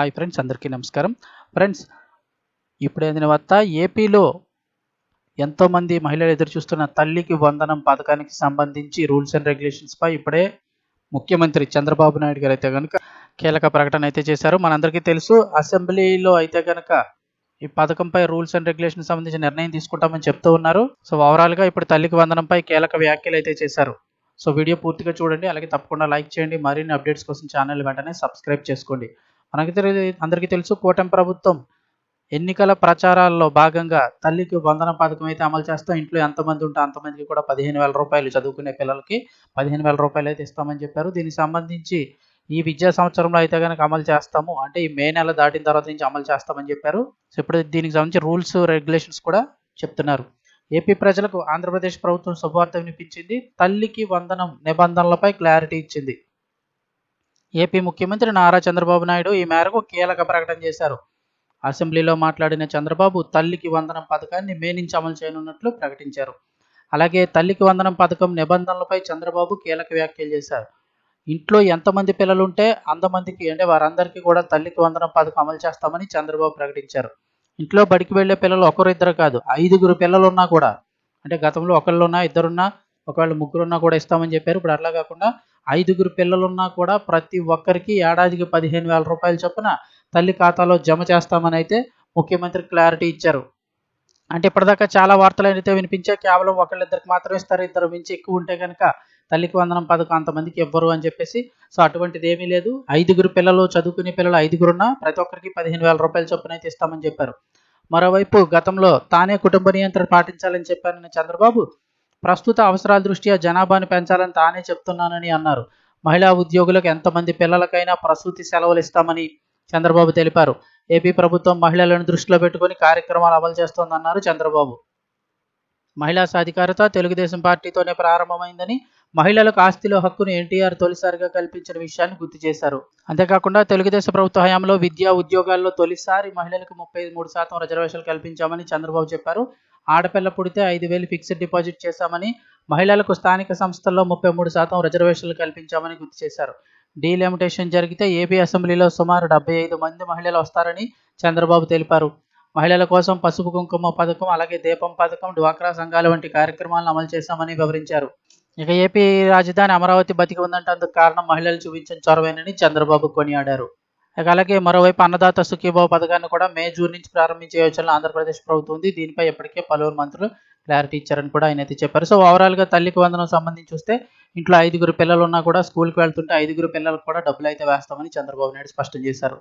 Hi friends అందరికీ నమస్కారం. Friends ఇప్పుడు ఏందిన వార్త ఏపీలో ఎంతోమంది మహిళలు ఎదురు చూస్తున్న తల్లికి వందనం పథకానికి సంబంధించి రూల్స్ అండ్ రెగ్యులేషన్స్ పై ఇప్పుడే ముఖ్యమంత్రి చంద్రబాబు నాయుడు గారు అయితే కనుక కీలక ప్రకటన అయితే చేశారు. మనందరికీ తెలుసు అసెంబ్లీలో అయితే కనుక ఈ పథకంపై రూల్స్ అండ్ రెగ్యులేషన్ సంబంధించి నిర్ణయం తీసుకుంటామని చెప్తూ ఉన్నారు. సో ఓవరాల్గా ఇప్పుడు తల్లికి వందనంపై కీలక వ్యాఖ్యలు అయితే చేశారు. సో వీడియో పూర్తిగా చూడండి అలాగే తప్పకుండా లైక్ చేయండి. మరిన్ని అప్డేట్స్ కోసం ఛానల్ వెంటనే సబ్స్క్రైబ్ చేసుకోండి. మనకి తెలియదు అందరికీ తెలుసు కూటమి ప్రభుత్వం ఎన్నికల ప్రచారాల్లో భాగంగా తల్లికి వందన పథకం అయితే అమలు చేస్తాం. ఇంట్లో ఎంతమంది ఉంటే అంతమందికి కూడా పదిహేను వేల రూపాయలు చదువుకునే పిల్లలకి పదిహేను వేల రూపాయలు అయితే ఇస్తామని చెప్పారు. దీనికి సంబంధించి ఈ విద్యా సంవత్సరంలో అయితే కనుక అమలు చేస్తాము. అంటే ఈ మే నెల దాటిన తర్వాత నుంచి అమలు చేస్తామని చెప్పారు. సో ఇప్పుడు దీనికి సంబంధించి రూల్స్ రెగ్యులేషన్స్ కూడా చెప్తున్నారు. ఏపీ ప్రజలకు ఆంధ్రప్రదేశ్ ప్రభుత్వం శుభవార్త వినిపించింది. తల్లికి వందనం నిబంధనలపై క్లారిటీ ఇచ్చింది. ఏపీ ముఖ్యమంత్రి నారా చంద్రబాబు నాయుడు ఈ మేరకు కీలక ప్రకటన చేశారు. అసెంబ్లీలో మాట్లాడిన చంద్రబాబు తల్లికి వందనం పథకాన్ని మే నుంచి అమలు చేయనున్నట్లు ప్రకటించారు. అలాగే తల్లికి వందనం పథకం నిబంధనలపై చంద్రబాబు కీలక వ్యాఖ్యలు చేశారు. ఇంట్లో ఎంతమంది పిల్లలు ఉంటే అంతమందికి అంటే వారందరికీ కూడా తల్లికి వందనం పథకం అమలు చేస్తామని చంద్రబాబు ప్రకటించారు. ఇంట్లో బడికి వెళ్ళే పిల్లలు ఒకరిద్దరు కాదు ఐదుగురు పిల్లలు ఉన్నా కూడా అంటే గతంలో ఒకళ్ళు ఉన్నా ఇద్దరున్నా ఒకవేళ ముగ్గురున్నా కూడా ఇస్తామని చెప్పారు. ఇప్పుడు అట్లా కాకుండా ఐదుగురు పిల్లలున్నా కూడా ప్రతి ఒక్కరికి ఏడాదికి పదిహేను వేల రూపాయల చొప్పున తల్లి ఖాతాలో జమ చేస్తామని అయితే ముఖ్యమంత్రి క్లారిటీ ఇచ్చారు. అంటే ఇప్పటిదాకా చాలా వార్తలు అయితే వినిపించే కేవలం ఒకళ్ళిద్దరికి మాత్రమే ఇస్తారు. ఇద్దరు మించి ఎక్కువ ఉంటే కనుక తల్లికి వందనం పథకం అంతమందికి ఇవ్వరు అని చెప్పేసి సో అటువంటిది ఏమీ లేదు. ఐదుగురు పిల్లలు చదువుకునే పిల్లలు ఐదుగురున్నా ప్రతి ఒక్కరికి పదిహేను వేల రూపాయల చొప్పున అయితే ఇస్తామని చెప్పారు. మరోవైపు గతంలో తానే కుటుంబ నియంత్రణ పాటించాలని చెప్పానని చంద్రబాబు ప్రస్తుత అవసరాల దృష్ట్యా జనాభాను పెంచాలని తానే చెప్తున్నానని అన్నారు. మహిళా ఉద్యోగులకు ఎంతమంది పిల్లలకైనా ప్రసూతి సెలవులు ఇస్తామని చంద్రబాబు తెలిపారు. ఏపీ ప్రభుత్వం మహిళలను దృష్టిలో పెట్టుకుని కార్యక్రమాలు అమలు చేస్తోందన్నారు చంద్రబాబు. మహిళా సాధికారత తెలుగుదేశం పార్టీతోనే ప్రారంభమైందని మహిళలకు ఆస్తిలో హక్కును ఎన్టీఆర్ తొలిసారిగా కల్పించిన విషయాన్ని గుర్తు చేశారు. అంతేకాకుండా తెలుగుదేశం ప్రభుత్వ హయాంలో విద్యా ఉద్యోగాల్లో తొలిసారి మహిళలకు ముప్పై మూడు శాతం రిజర్వేషన్లు కల్పించామని చంద్రబాబు చెప్పారు. ఆడపిల్ల పుడితే ఐదు వేలు ఫిక్స్డ్ డిపాజిట్ చేశామని మహిళలకు స్థానిక సంస్థల్లో ముప్పై మూడు శాతం రిజర్వేషన్లు కల్పించామని గుర్తు చేశారు. డీలిమిటేషన్ జరిగితే ఏపీ అసెంబ్లీలో సుమారు డెబ్బై ఐదు మంది మహిళలు వస్తారని చంద్రబాబు తెలిపారు. మహిళల కోసం పసుపు కుంకుమ పథకం అలాగే దీపం పథకం డ్వాక్రా సంఘాల వంటి కార్యక్రమాలను అమలు చేశామని వివరించారు. ఇక ఏపీ రాజధాని అమరావతి బతికి ఉందంటే అందుకు కారణం మహిళలు చూపించిన చొరవేనని చంద్రబాబు కొనియాడారు. ఇక అలాగే మరోవైపు అన్నదాత సుఖీభావ పథకాన్ని కూడా మే జూన్ నుంచి ప్రారంభించే యోచనలో ఆంధ్రప్రదేశ్ ప్రభుత్వం ఉంది. దీనిపై ఇప్పటికే పలువురు మంత్రులు క్లారిటీ ఇచ్చారని కూడా ఆయన అయితే చెప్పారు. సో ఓవరాల్గా తల్లికి వందనం సంబంధించి చూస్తే ఇంట్లో ఐదుగురు పిల్లలు ఉన్నా కూడా స్కూల్కి వెళ్తుంటే ఐదుగురు పిల్లలకు కూడా డబ్బులు అయితే వేస్తామని చంద్రబాబు నాయుడు స్పష్టం చేశారు.